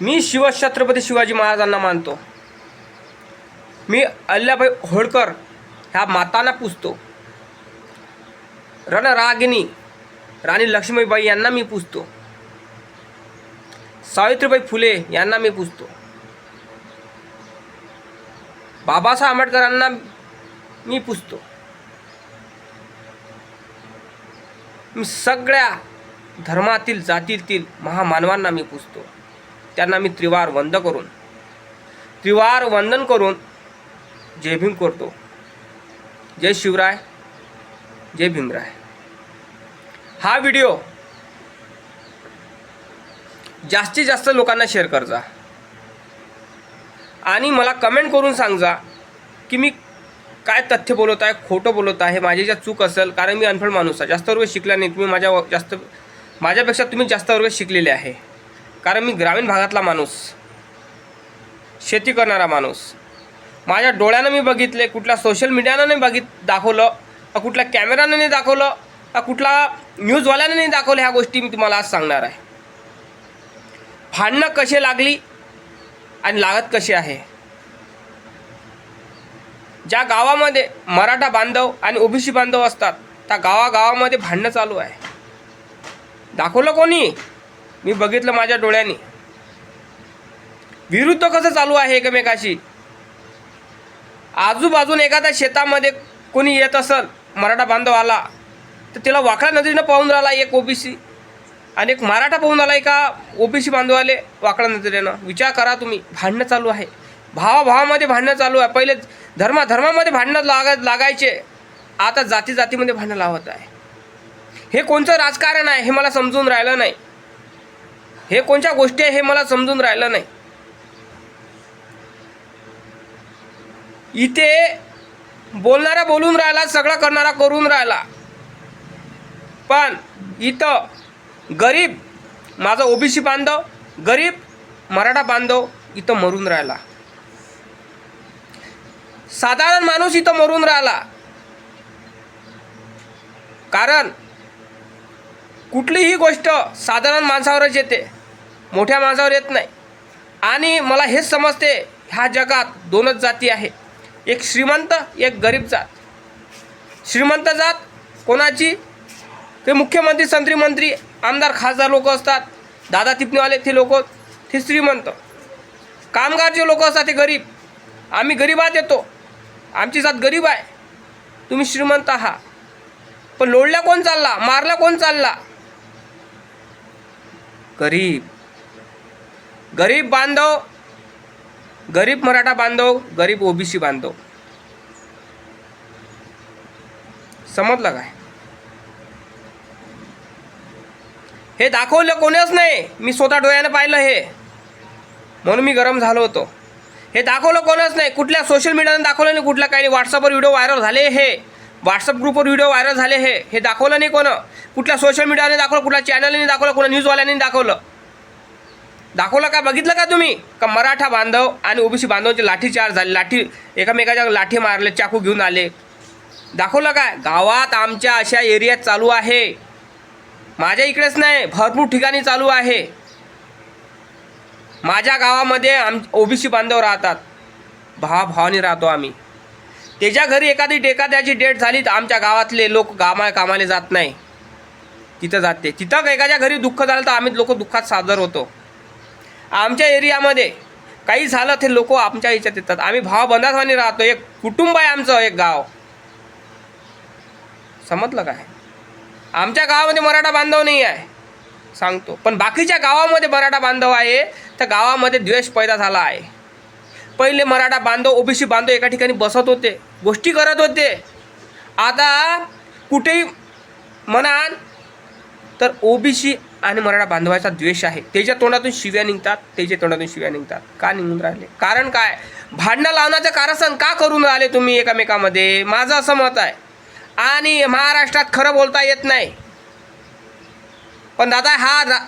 मी शिवछत्रपती शिवाजी महाराजांना मानतो. मी अल्लाभाई होळकर ह्या मातांना पुजतो. रणरागिनी राणी लक्ष्मीबाई यांना मी पुजतो. सावित्रीबाई फुले यांना मी पुजतो. बाबासाहेब आंबेडकरांना मी पुजतो. मी सगळ्या धर्मातील जातीतील महामानवांना मी पुजतो. त्यांना मी त्रिवार वंद करून त्रिवार वंदन करून जय भीम करतो. जय शिवराय जय भीमराय. हा व्हिडिओ जास्तीत जास्त लोकांना शेअर करजा. आणि मला कमेंट करून सांगा की मी काय तथ्य बोलत आहे खोटं बोलत आहे माझी ज्या चूक असेल कारण मी अनफळ माणूस आहे. जास्त वर्ग शिकला नाही तुम्ही माझ्या जास्त माझ्यापेक्षा तुम्ही जास्त वर्ग शिकलेले आहे. कारण मी ग्रामीण भागातला माणूस शेती करणारा माणूस. माझ्या डोळ्यानं मी बघितले कुठल्या सोशल मीडियानं नाही बघित दाखवलं कुठल्या कॅमेरानं नाही दाखवलं कुठला न्यूजवाल्यानं नाही दाखवलं ह्या गोष्टी मी तुम्हाला आज सांगणार आहे. भांडणं कशी लागली आणि लागत कशी आहे? ज्या गावामध्ये मराठा बांधव आणि ओबीसी बांधव असतात त्या गावागावामध्ये भांडणं चालू आहे. दाखवलं कोणी? मी बघितलं माझ्या डोळ्यांनी. विरुद्ध कसं चालू आहे एकमेकाशी? आजूबाजून एखाद्या शेतामध्ये कोणी येत असेल मराठा बांधव आला तर तिला वाकड्या नजरेनं पाहून राहिला एक ओबीसी आणि एक मराठा पाहून आला एका ओबीसी बांधवाले वाकड्या नजरेनं? विचार करा तुम्ही भांडणं चालू आहे. भावाभावामध्ये भांडणं चालू आहे. पहिले धर्मा धर्मामध्ये भांडणं लागा लागायचे. आता जाती जातीमध्ये भांडणं लावत आहे. हे कोणतं राजकारण आहे हे मला समजून राहिलं नाही. हे कोणत्या गोष्टी आहे हे मला समजून राहिलं नाही. इथे बोलणारा बोलून राहिला सगळं करणारा करून राहिला. पण इथं गरीब माझा ओबीसी बांधव गरीब मराठा बांधव इथं मरून राहिला. साधारण माणूस इथं मरून राहिला. कारण कुठलीही गोष्ट साधारण माणसावरच येते. मोठ्या माणसावर येत नाही. आणि मला हेच समजते ह्या जगात दोनच जाती आहे एक श्रीमंत एक गरीब जात. श्रीमंत जात कोणाची? ते मुख्यमंत्री संत्री मंत्री आमदार खासदार लोक असतात. दादा तिपणीवाले ते लोक ते श्रीमंत. कामगार जे लोक असतात ते गरीब. आम्ही गरीबात येतो. आमची जात गरीब आहे. तुम्ही श्रीमंत आहात. पण लोडला कोण चालला? मारला कोण चालला? गरीब. गरीब बांधव गरीब मराठा बांधव गरीब ओबीसी बांधव. समजलं काय? हे दाखवलं कोणीच नाही. मी स्वतः डोळ्यानं पाहिलं हे. म्हणून मी गरम झालो होतो. हे दाखवलं कोणच नाही. कुठल्या सोशल मीडियानं दाखवलं नाही कुठल्या काही व्हॉट्सअपवर व्हिडिओ व्हायरल झाले हे. व्हॉट्सअप ग्रुपवर व्हिडिओ व्हायरल झाले हे. हे दाखवलं नाही कोणं. कुठल्या सोशल मीडियाने दाखवलं कुठल्या चॅनलने दाखवलं कुठल्या न्यूजवाल्यांनी दाखवलं. दाखवलं का? बघितलं का तुम्ही? का मराठा बांधव आणि ओबीसी बांधवांचे लाठीचार्ज झाले लाठी एकामेकाच्या लाठी मारले चाकू घेऊन आले. दाखवलं काय गावात आमच्या अशा एरियात चालू आहे. माझ्या इकडेच नाही भरपूर ठिकाणी चालू आहे. माझ्या गावामध्ये आम ओबीसी बांधव राहतात. भावाभावाने राहतो आम्ही. त्याच्या घरी एखादी एखाद्याची डेट झाली तर आमच्या गावातले लोक कामा कामाला जात नाही. तिथं जाते. तिथं एखाद्या घरी दुःख झालं तर आम्ही लोक दुःखात सादर होतो. आमच्या एरियामध्ये काही झालं ते लोक आमच्या याच्यात येतात. आम्ही भाव बंधावानी राहतो. एक कुटुंब आहे आमचं एक गाव. समजलं काय? आमच्या गावामध्ये मराठा बांधव नाही आहे सांगतो. पण बाकीच्या गावामध्ये मराठा बांधव आहे तर गावामध्ये द्वेष पैदा झाला आहे. पहिले मराठा बांधव ओबीसी बांधव एका ठिकाणी बसत होते गोष्टी करत होते. आता कुठेही म्हणाल तर ओबीसी आणि मराठा बांधवाचा द्वेष आहे. त्याच्या तोंडातून शिव्या निघतात त्याच्या तोंडातून शिव्या निघतात. का निघून राहिले? कारण काय? भांडणं लावण्याचं कारस्थान का करून राहिले तुम्ही एकामेकामध्ये? माझं असं मत आहे. आणि महाराष्ट्रात खरं बोलता येत नाही. पण दादा हा रा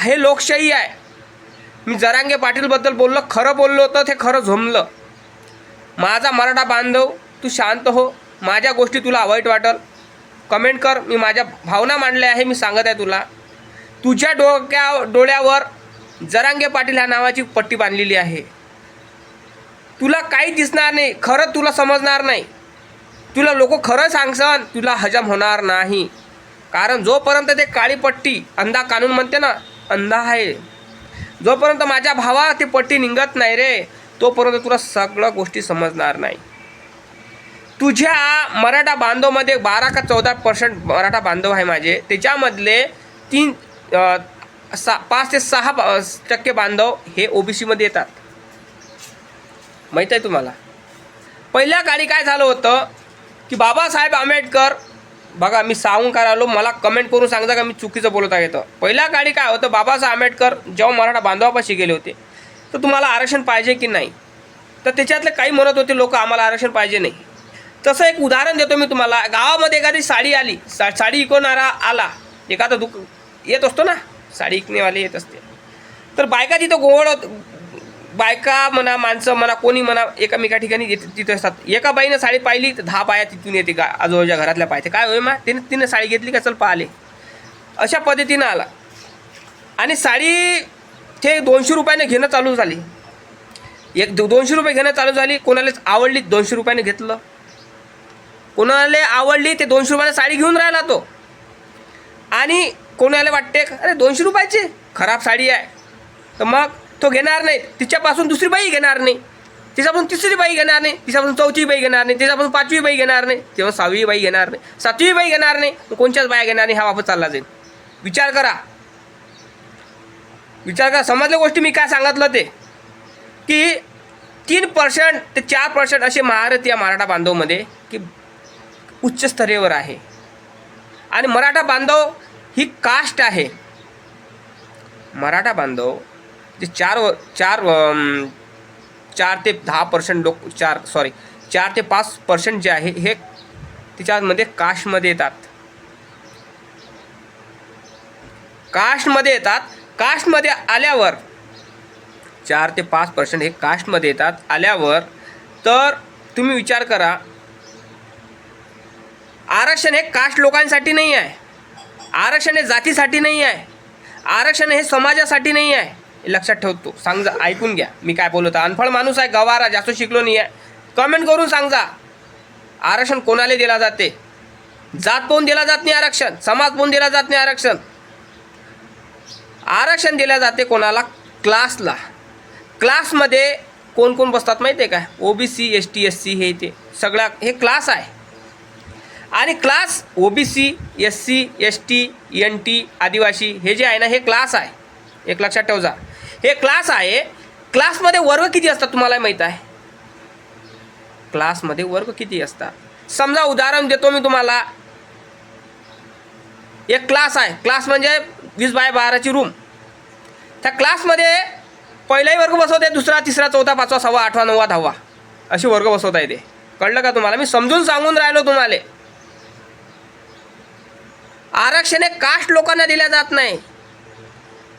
हे लोकशाही आहे. मी जरांगे पाटीलबद्दल बोललो खरं बोललो होतं ते खरं झोमलं. माझा मराठा बांधव तू शांत हो. माझ्या गोष्टी तुला वाईट वाटल. कमेंट कर. मी माझ्या भावना मांडल्या आहे मी सांगत आहे तुला. तुझ्या डोक्या डोळ्यावर जरांगे पाटील ह्या नावाची पट्टी बांधलेली आहे. तुला काही दिसणार नाही खरं तुला समजणार नाही. तुला लोक खरं सांगसन तुला हजम होणार नाही. कारण जोपर्यंत ते काळी पट्टी अंधा कानून म्हणते ना अंधा आहे. जोपर्यंत माझ्या भावा ती पट्टी निघत नाही रे तोपर्यंत तुला सगळ्या गोष्टी समजणार नाही. तुझ्या मराठा बांधवमध्ये बारा का चौदा पर्सेंट मराठा बांधव आहे माझे. त्याच्यामधले तीन सा पाच ते सहा टक्के बांधव हे ओबीसीमध्ये येतात. माहीत आहे तुम्हाला? पहिल्या काळी काय झालं होतं की बाबासाहेब आंबेडकर बघा मी सांगून काय आलो मला कमेंट करून सांगता का मी चुकीचं बोलत आहे तर पहिल्या काळी काय होतं बाबासाहेब आंबेडकर जेव्हा मराठा बांधवापाशी गेले होते तर तुम्हाला आरक्षण पाहिजे की नाही? तर त्याच्यातले काही म्हणत होते लोक आम्हाला आरक्षण पाहिजे नाही. तसं एक उदाहरण देतो मी तुम्हाला. गावामध्ये एखादी साडी आली सा साडी इकवणारा आला एखादा दुक येत असतो ना. साडी इकणेवाले येत असते. तर बायका तिथं गोवळ होत बायका म्हणा माणसं म्हणा कोणी म्हणा एकामेका ठिकाणी येते तिथं असतात. एका बाईनं साडी पाहिली तर दहा बाया तिथून येते गा आजूबाजूच्या घरातल्या पाहिजे काय होय मा तिने तिने साडी घेतली का चल पाहिले. अशा पद्धतीनं आला. आणि साडी ते दोनशे रुपयाने घेणं चालू झाली. एक दो दोनशे रुपये घेणं चालू झाली. कोणालाच आवडली दोनशे रुपयाने घेतलं. कोणाला आवडली ते दोनशे रुपयाला साडी घेऊन राहिला तो. आणि कोणाला वाटते? अरे दोनशे रुपयाची? खराब साडी आहे. तर मग तो घेणार नाही. तिच्यापासून दुसरी बाई घेणार नाही. तिच्यापासून तिसरी बाई घेणार नाही. तिच्यापासून चौथी बाई घेणार नाही. तिच्यापासून पाचवी बाई घेणार नाही. तेव्हा सहावी बाई घेणार नाही. सातवी बाई घेणार नाही. मग कोणत्याच बाया घेणार नाही. हा वापस चालला जाईल. विचार करा. विचार करा. समजल्या गोष्टी मी काय सांगितलं ते? की तीन पर्सेंट ते चार पर्सेंट असे महारथी या मराठा बांधवमध्ये की उच्च स्तरेवर आहे. आणि मराठा बांधव ही कास्ट आहे. मराठा बांधव जे चार व चार चार ते दहा पर्सेंट लोक चार सॉरी चार ते पाच पर्सेंट जे आहे हे तिच्यामध्ये कास्टमध्ये येतात. कास्टमध्ये येतात. कास्टमध्ये आल्यावर चार ते पाच पर्सेंट हे कास्टमध्ये येतात. आल्यावर तर तुम्ही विचार करा आरक्षण हे कास्ट लोकांसाठी नाही आहे. आरक्षण हे जातीसाठी नाही आहे. आरक्षण हे समाजासाठी नाही आहे. हे लक्षात ठेवतो सांग ऐकून घ्या. मी काय बोलतो? अनफळ माणूस आहे गवारा जास्त शिकलो नाही आहे. कमेंट करून सांगा आरक्षण कोणाला दिला जाते? जात पाहून दिला जात नाही आरक्षण. समाज पाहून दिला जात नाही आरक्षण. आरक्षण दिल्या जाते कोणाला? क्लासला क्लासमध्ये कोण कोण बसतात माहिती आहे काय O B C S T S C हे ते. सगळ्या हे क्लास आहे. आणि class O B C S C S T N T आदिवासी हे जे आहे ना हे क्लास आहे. एक लक्षात ठेव जा हे क्लास आहे क्लासमध्ये वर्ग किती असतात तुम्हाला माहीत आहे? क्लासमध्ये वर्ग किती असतात? समजा उदाहरण देतो मी तुम्हाला. एक क्लास आहे. क्लास म्हणजे वीस बाय बाराची रूम त्या क्लासमध्ये पहिलाही वर्ग बसवते दुसरा तिसरा चौथा पाचवा सहावा आठवा नववा दहावा. असे वर्ग बसवता येते. कळलं का तुम्हाला? मी समजून सांगून राहिलो तुम्हाला. आरक्षण हे कास्ट लोकांना दिल्या जात नाही.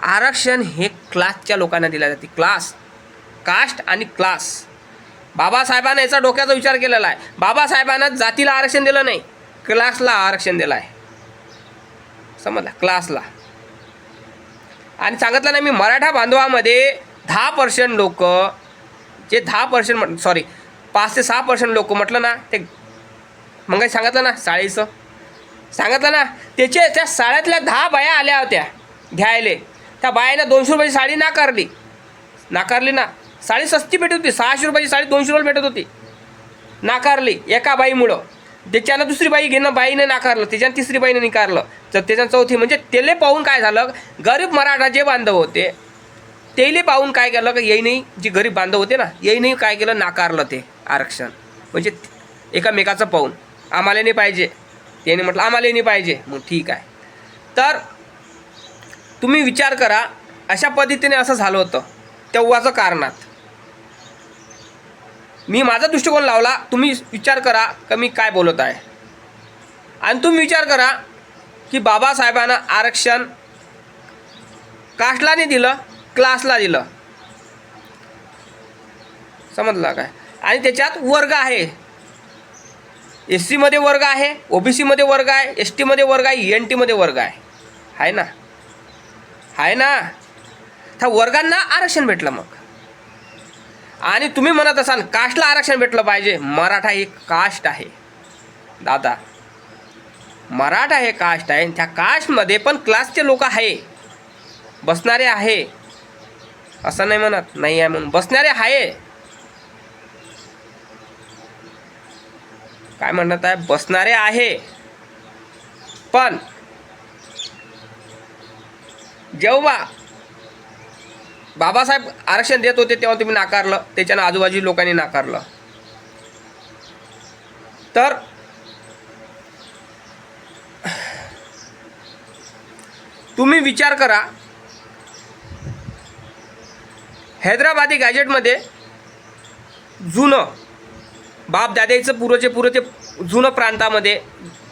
आरक्षण हे क्लासच्या लोकांना दिल्या जाते. क्लास. कास्ट आणि क्लास. बाबासाहेबांना याचा डोक्याचा विचार केलेला आहे. बाबासाहेबांना जातीला आरक्षण दिलं नाही. क्लासला आरक्षण दिलं आहे. समजला? क्लासला. आणि सांगितलं ना मी मराठा बांधवामध्ये दहा पर्सेंट लोक जे दहा पर्सेंट सॉरी पाच ते सहा पर्सेंट लोक म्हटलं ना ते मग काही सांगितलं ना शाळेचं सांगितलं ना त्याचे त्या साड्यातल्या दहा बाया आल्या होत्या घ्यायले. त्या बायानं दोनशे रुपयाची साडी नाकारली. नाकारली ना. साडी सस्ती भेटत होती सहाशे रुपयाची साडी दोनशे रुपये भेटत होती. नाकारली एका बाईमुळं. त्याच्यानं दुसरी बाई घेणं बाईनं नाकारलं त्याच्यानं तिसरी बाईनं नाकारलं. तर त्याच्यानं चौथी म्हणजे तेले पाहून काय झालं गरीब मराठा जे बांधव होते तेले पाहून काय केलं का येईनही जी गरीब बांधव होते ना येईनही काय केलं नाकारलं ते आरक्षण. म्हणजे एकामेकाचं पाहून. आम्हाला नाही पाहिजे. त्याने म्हटलं आम्हाला नाही पाहिजे. मग ठीक आहे. तर तुम्ही विचार करा अशा पद्धतीने असं झालं होतं. तेव्हाचं कारणात. मी माझा दृष्टिकोन लावला तुम्ही विचार करा का मी काय बोलत आहे. आणि तुम्ही विचार करा की बाबासाहेबांना आरक्षण कास्टला नाही दिलं क्लासला दिलं. समजलं काय आणि त्याच्यात वर्ग आहे. एस सीमध्ये वर्ग आहे ओ बी सीमध्ये वर्ग आहे एस टीमध्ये वर्ग आहे एन टीमध्ये वर्ग आहे. आहे ना? आहे ना? त्या वर्गांना आरक्षण भेटलं मग. आणि तुम्ही म्हणत असाल कास्टला आरक्षण भेटलं पाहिजे. मराठा ही कास्ट आहे. दादा मराठा हे कास्ट आहे त्या कास्टमध्ये पण क्लासचे लोक आहे. बसणारे आहे. असं नाही म्हणत. नाही आहे म्हणून. बसणारे आहे. काय म्हणत आहे? बसणारे आहे. पण जेव्हा बाबासाहेब आरक्षण देत होते तेव्हा तुम्ही नाकारलं. त्याच्यानं आजूबाजू लोकांनी नाकारलं. तर तुम्ही विचार करा. हैदराबादी गॅजेटमध्ये जुनं बाप दादाचं पूर्व पुरंचे जुनं प्रांतामध्ये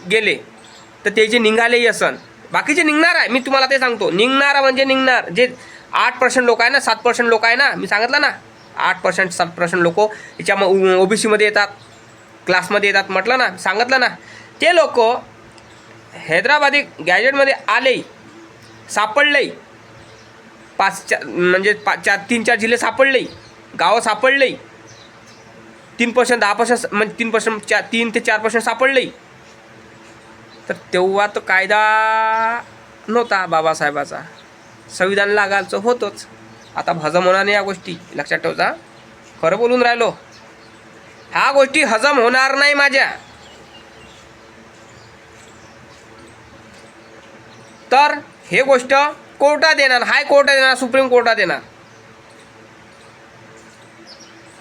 गेले तर ते जे निघालेही असन बाकीचे निघणार आहे मी तुम्हाला ते सांगतो निघणार म्हणजे निघणार जे आठ पर्सेंट लोक आहे ना सात पर्सेंट लोक आहे ना मी सांगितलं ना आठ पर्सेंट सात पर्सेंट लोक याच्या ओ बी सीमध्ये येतात क्लासमध्ये येतात म्हटलं ना सांगितलं ना ते लोक हैदराबादी गॅजेटमध्ये आले सापडले पाच चार म्हणजे पाच चार तीन चार जिल्हे सापडले गावं सापडले तीन पर्सेंट दहा पर्सेंट म्हणजे तीन पर्सेंट चार तीन ते चार पर्सेंट सापडले तर तेव्हा तो कायदा नव्हता बाबासाहेबाचा. संविधान लागायचं होतोच. आता हजम होणार नाही या गोष्टी. लक्षात ठेवता खरं बोलून राहिलो. ह्या गोष्टी हजम होणार नाही माझ्या. तर हे गोष्ट कोर्टात येणार हाय कोर्टात येणार सुप्रीम कोर्टात येणार.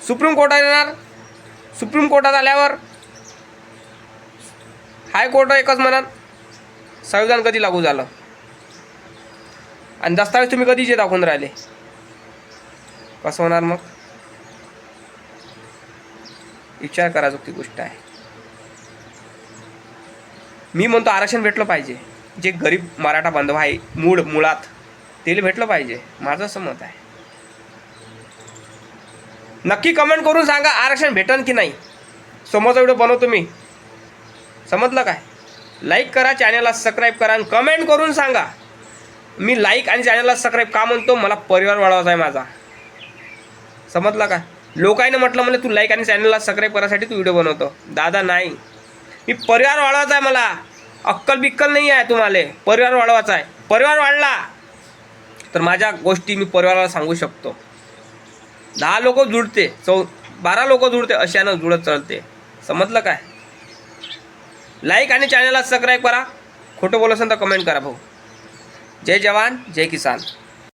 सुप्रीम कोर्टात येणार. सुप्रीम कोर्टात आल्यावर हायकोर्ट एकच म्हणाल संविधान कधी लागू झालं? आणि दस्तावेज तुम्ही कधीचे दाखवून राहिले? कसं होणार मग? विचार करायचो ती गोष्ट आहे. मी म्हणतो आरक्षण भेटलं पाहिजे. जे गरीब मराठा बांधव आहे मूळ मुळात तेल भेटलं पाहिजे. माझं असं मत आहे. नक्की कमेंट करून सांगा आरक्षण भेटन की नाही. समोरचा व्हिडिओ बनवतो मी. समजलं काय? लाईक करा चॅनलला सबस्क्राईब करा आणि कमेंट करून सांगा. मी लाईक आणि चॅनलला सबस्क्राईब का म्हणतो? मला परिवार वाढवायचा आहे माझा. समजलं का लोकांनी म्हटलं म्हणजे तू लाईक आणि चॅनलला सबस्क्राईब करायसाठी तू व्हिडिओ बनवतो. दादा नाही. मी परिवार वाढवायचा आहे मला. अक्कल बिक्कल नाही आहे तुम्हाला. परिवार वाढवायचा आहे. परिवार वाढला. तर माझ्या गोष्टी मी परिवाराला सांगू शकतो. दहा लोक जुळते चौ बारा लोक जुळते अशानं जुळत चालते. समजलं काय? लाईक आणि चॅनलला सबस्क्राईब करा. खोटं बोलत असेल तर कमेंट करा भाऊ. जय जवान जय किसान.